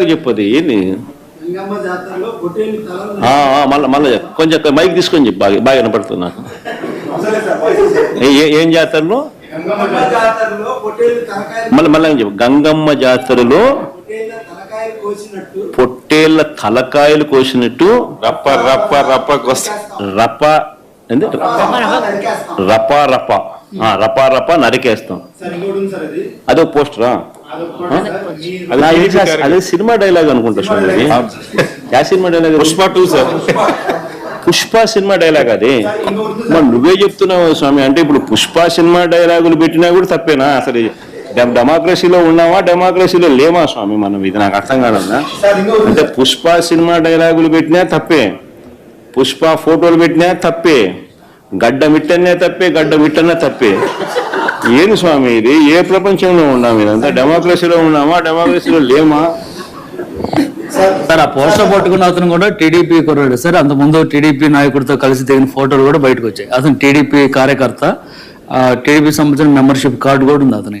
చెప్పది ఏంది? గంగమ్మ జాతరలో పొట్టేలు తలలు ఆ, ఆ, మళ్ళా మళ్ళా. కొంచెం మైక్ తీసుకొని చెప్పు బాగా బాగా వినపడుతుంది? నాకు ఏ- ఏ- ఏం జాతరలో? గంగమ్మ జాతరలో పొట్టేలు తలకాయలు మళ్ళీ మళ్ళీ చెప్పు? గంగమ్మ జాతరలో పొట్టేళ్ళ తలకాయలు కోసినట్టు. పొట్టేళ్ళ తలకాయలు కోసినట్టు రప్ప రప్ప రప్ప కొస్త. రప ఏంది? నరికేస్తాం. రప రప ఆ, రప రప నరికేస్తాం. అది పోస్టరా? అది సినిమా డైలాగ్ అనుకుంటా స్వామి. Yeah cinema dialogue? Pushpa two sir Pushpa cinema dialogue అది మరి. నువ్వే చెప్తున్నావు స్వామి అంటే ఇప్పుడు పుష్ప సినిమా డైలాగులు పెట్టినా కూడా తప్పేనా అసలు డెమ్- డెమోక్రసీలో ఉన్నావా డెమోక్రసీలో లేమా స్వామి మనం ఇది నాకు అర్థం కాదన్నా అంటే. పుష్ప సినిమా డైలాగులు పెట్టినా తప్పే పుష్ప ఫోటోలు పెట్టినా తప్పే గడ్డ మిట్టనే తప్పే గడ్డ మిట్టనే తప్పే. ఏది స్వామి ఇది? ఏ ప్రపంచంలో ఉన్నాం ఇదంతా డెమోక్రసీలో ఉన్నామా? డెమోక్రసీలో లేమా? సార్ ఆ పోస్టర్ పట్టుకున్న అతను కూడా టీడీపీ కుర్రాడు. సార్ అంత ముందు టీడీపీ నాయకుడితో కలిసి దిగిన ఫోటోలు కూడా బయటకు వచ్చాయి. అతను టీడీపీ కార్యకర్త ఆ టీడీపీ సంబంధించిన మెంబర్షిప్ కార్డు కూడా ఉంది అతని.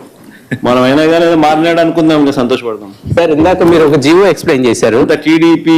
మనం అయినా కానీ మారినాడు అనుకుందాం ఇంకా సంతోషపడదాం. సార్ ఇందాక మీరు ఒక జీవో ఎక్స్ప్లెయిన్ చేశారు. టీడీపీ